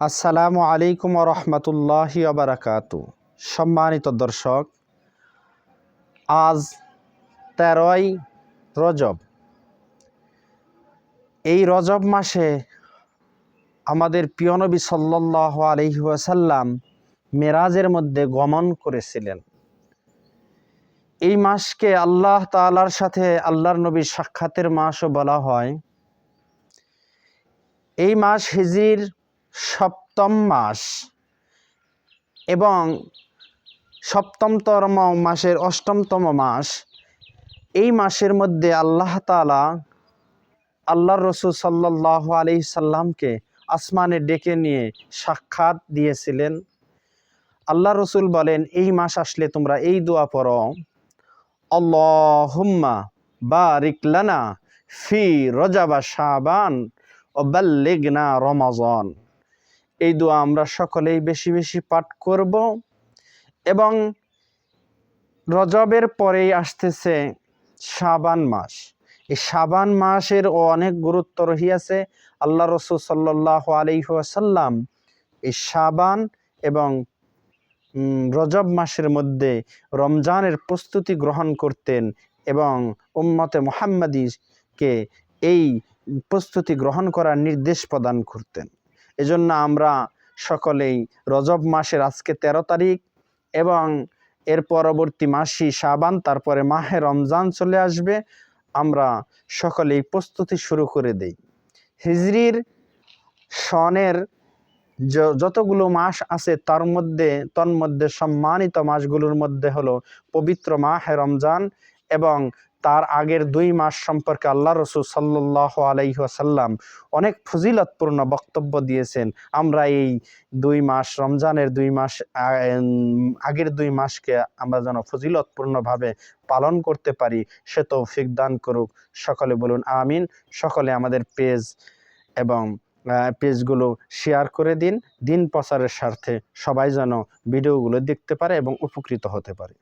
আসসালামু আলাইকুম রহমতুল্লাহি আবরাকাতু সম্মানিত দর্শক, আজ তেরোই রজব। এই রজব মাসে আমাদের পিয়নবী সাল্লাহ আলহি ওয়াসাল্লাম মেরাজের মধ্যে গমন করেছিলেন। এই মাসকে আল্লাহ তালার সাথে আল্লাহর নবীর সাক্ষাতের মাসও বলা হয়। এই মাস হিজির সপ্তম মাস এবং সপ্তমতম মাসের অষ্টমতম মাস। এই মাসের মধ্যে আল্লাহ তালা আল্লাহ রসুল সাল্লাহ আলি সাল্লামকে আসমানে ডেকে নিয়ে সাক্ষাৎ দিয়েছিলেন। আল্লাহ রসুল বলেন, এই মাস আসলে তোমরা এই দোয়া পড়ো, আল্লাহুম্মা বারিক লানা ফি রজাবা শাবান ও বাল্লিগনা রমাজন। এই দোয়া আমরা সকলেই বেশি বেশি পাঠ করব। এবং রজবের পরেই আসতেছে শাবান মাস। এই শাবান মাসের অনেক গুরুত্ব রহিয়াছে আল্লাহ রসুল সাল্লাহ আলহাসাল্লাম এই শাবান এবং রজব মাসের মধ্যে রমজানের প্রস্তুতি গ্রহণ করতেন এবং উম্মতে মোহাম্মদীকে এই প্রস্তুতি গ্রহণ করার নির্দেশ প্রদান করতেন। এজন্য আমরা সকলেই রজব মাসের আজকে ১৩ তারিখ এবং এর পরবর্তী মাসই সাবান তারপরে মাহে রমজান চলে আসবে। আমরা সকলেই প্রস্তুতি শুরু করে দেই। হিজরির সনের যতগুলো মাস আছে তার মধ্যে, তন্মধ্যে সম্মানিত মাসগুলোর মধ্যে হলো পবিত্র মাহে রমজান এবং তার আগের দুই মাস সম্পর্কে আল্লাহ রসুল সাল্লাহ আলাইসাল্লাম অনেক ফজিলতপূর্ণ বক্তব্য দিয়েছেন। আমরা এই দুই মাস, রমজানের দুই মাস আগের দুই মাসকে আমরা যেন ফজিলতপূর্ণভাবে পালন করতে পারি, সে তৌফিক দান করুক। সকলে বলুন আমিন। সকলে আমাদের পেজ এবং পেজগুলো শেয়ার করে দিন। দিন প্রচারের স্বার্থে সবাই যেন ভিডিওগুলো দেখতে পারে এবং উপকৃত হতে পারে।